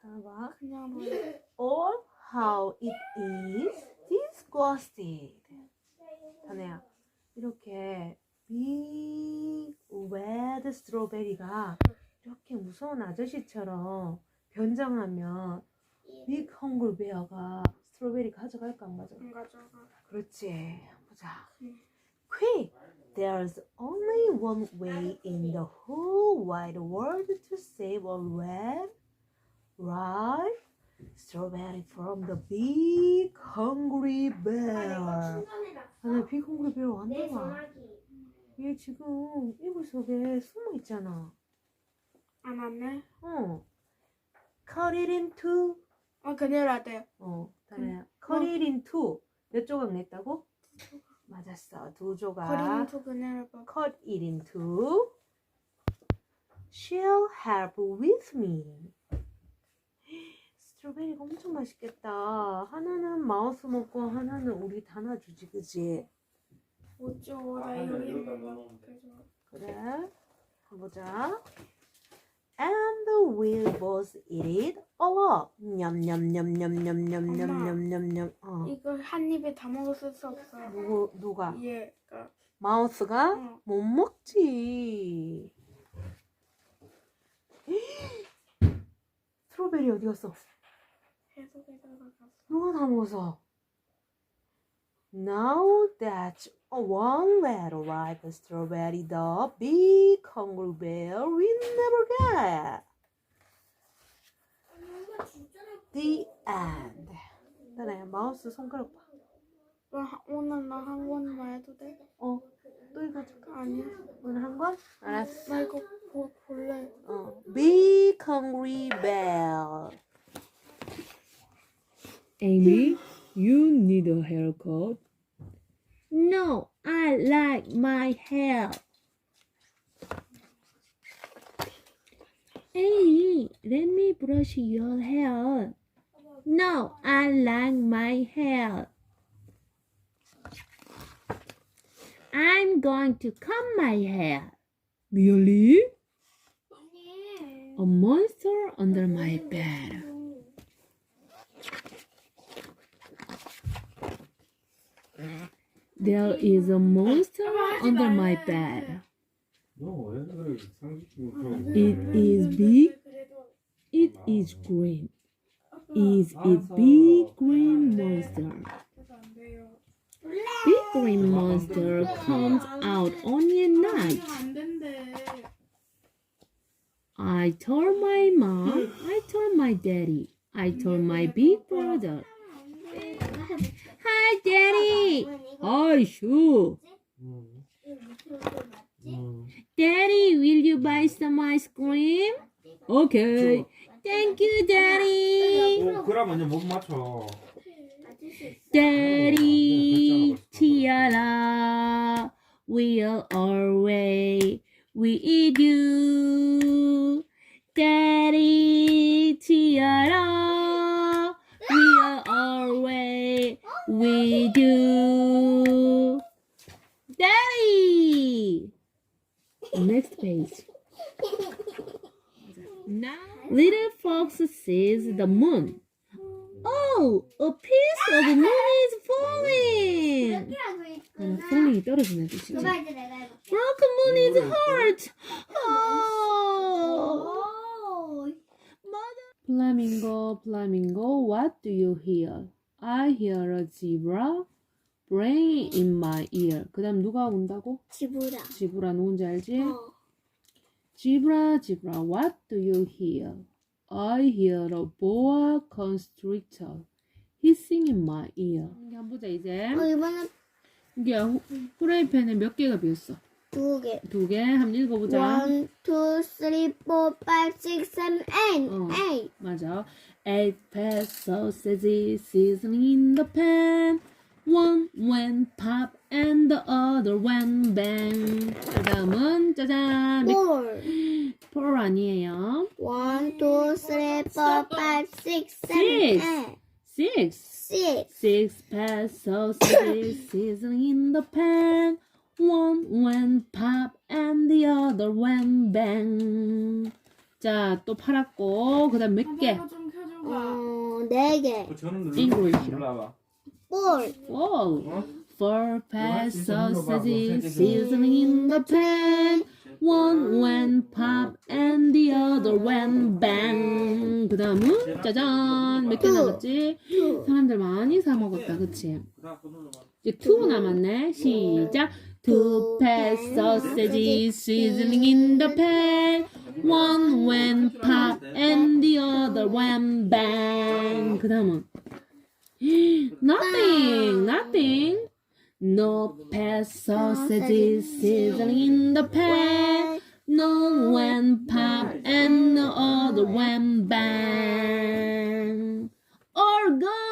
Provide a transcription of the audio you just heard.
봐봐. 그냥 뭐 Or how it is disgusted. 다네야. 이렇게 big red strawberry가 이렇게 무서운 아저씨처럼 변장하면 big hungry bear가 스트로베리 가져갈까 안 가져갈까? 안 가져가. 그렇지. 보자. 응. Quick! There's only one way in the whole wide world to save a red, ripe strawberry from the big hungry bear. 아나 빅 hungry bear 내 왔나 봐. 얘 지금 이불 속에 숨어 있잖아. 안 왔네. 어. Cut it into. 어 그녀 라떼. 어, 다나야. Cut it into. 몇 조각 냈다고? 맞았어. 두 조각. 봐. cut it into. She'll help with me. 스트로베리가 엄청 맛있겠다. 하나는 마우스 먹고 하나는 우리 다나 주지, 그지? 어쩌 나 여기 그래. 가보자. And we'll both eat it all up. 냠냠냠냠냠냠냠냠냠. 어. 이거 한 입에 다 먹었을 수 없어. 누구 누가? 얘가. 마우스가 어. 못 먹지. 스트로베리 어디 갔어? 해석에다가 갔어. 누가 다 먹었어? Now that's one red ripe strawberry the big hungry bear will never get. The end. 나나야 마우스 손가락 봐. 너 하- 오늘 나 한 권만 해도 돼? 어, 또 읽어줘. 아니야. 오늘 한 권? 알았어. 나 이거 보, 볼래. 어. Big hungry bear. Amy, you need a haircut. No, I like my hair. Amy, let me brush your hair. No, I like my hair. I'm going to comb my hair. Really? A monster under my bed. There is a monster under my bed. It is big. It is green. Is it big green monster? Big green monster comes out on a night. I told my mom, I told my daddy, I told my big brother. Hi, daddy shoe. Daddy, will you buy some ice cream? Okay. Thank you, Daddy. 맞춰. Daddy, Tiara, we are way we eat you. Next page. Now, little fox sees the moon. Oh, a piece of the moon is falling. 이렇게라고 아, 있구나. falling 떨어지는 뜻이지. 그거 이제 내가 해볼게. Broken moon is hurt. Oh. 오. Mother. Flamingo, flamingo, what do you hear? I hear a zebra Braying in my ear. 그 다음 누가 운다고? 지브라. 지브라 누군지 알지? 어. Zebra, zebra, what do you hear? I hear a boa constrictor hissing in my ear. 이게 한번 보자 이제. 어 이번엔 이게 후- 프라이팬에 몇 개가 비었어? 두 개. 두 개. 한번 읽어보자. One, two, three, four, five, six, seven, eight. 어. Eight. 맞아. Eight pet sausages seasoning in the pan. One went pop and the other went bang. 그 다음은 짜잔. Four. four 아니에요. One, two, three, four, five, six, seven, Six. eight. Six. Six. Six pet sausages seasoning in the pan. One went pop and the other went bang. 자, 또 팔았고, 그 다음 몇 개? 좀 켜줘봐. 어, 네 개. 그 저는 눌러. English. 눌러봐. 볼. 오! 어? Four 있어. sausages, 눌러봐. seasoning in the pan. One went pop and the other went bang. 그 다음은 짜잔 몇 개. 남았지? 사람들 많이 사 먹었다, 그치? 이제 two 남았네. 시작. Two pass sausages, seasoning in the pan. One went pop and the other went bang. 그 다음은 nothing, nothing. No pass sausages, seasoning in the pan. No went pop and the other went bang. All gone.